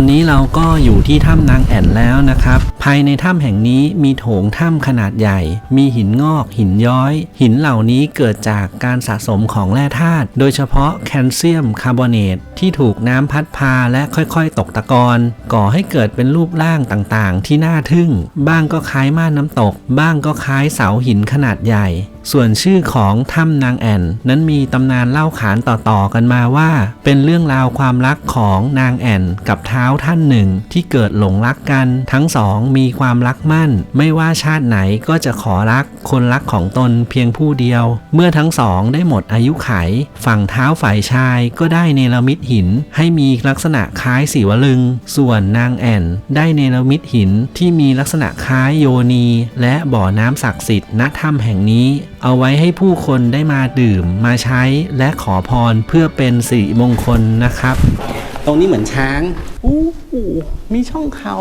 อนนี้เราก็อยู่ที่ถ้ำนางแอ่นแล้วนะครับ ภายในถ้ำแห่งนี้มีโถงถ้ำขนาดใหญ่ มีหินงอก หินย้อย หินเหล่านี้เกิดจากการสะสมของแร่ธาตุโดยเฉพาะแคลเซียมคาร์บอเนตที่ถูกน้ำพัดพาและค่อยๆ ตกตะกอนก่อให้เกิดเป็นรูปร่างต่างๆ ที่น่าทึ่ง บ้างก็คล้ายม่านน้ำตก บ้างก็คล้ายเสาหินขนาดใหญ่ ส่วนชื่อของถ้ำนางแอ่น นั้นมีตำนานเล่าขานต่อๆกันมาว่า เป็นเรื่องราวความรักของนางแอ่นกับเท้าท่านหนึ่งที่เกิดหลงรักกัน ทั้งสองมีความรักมั่น ไม่ว่าชาติไหนก็จะขอรัก คนรักของตนเพียงผู้เดียว เมื่อทั้งสองได้หมดอายุไข ฝั่งเท้าฝ่ายชายก็ได้เนรมิตหิน ให้มีลักษณะคล้ายสีวลึง ส่วนนางแอ่น ได้เนรมิตหินที่มีลักษณะคล้ายโยนี และบ่อน้ำศักดิ์สิทธิ์ณถ้ำแห่งนี้เอาไว้ให้ผู้คนได้มาดื่มมาใช้และขอพรเพื่อเป็นสิริมงคลนะครับ ตรงนี้เหมือนช้างอู้หูมีช่องเขา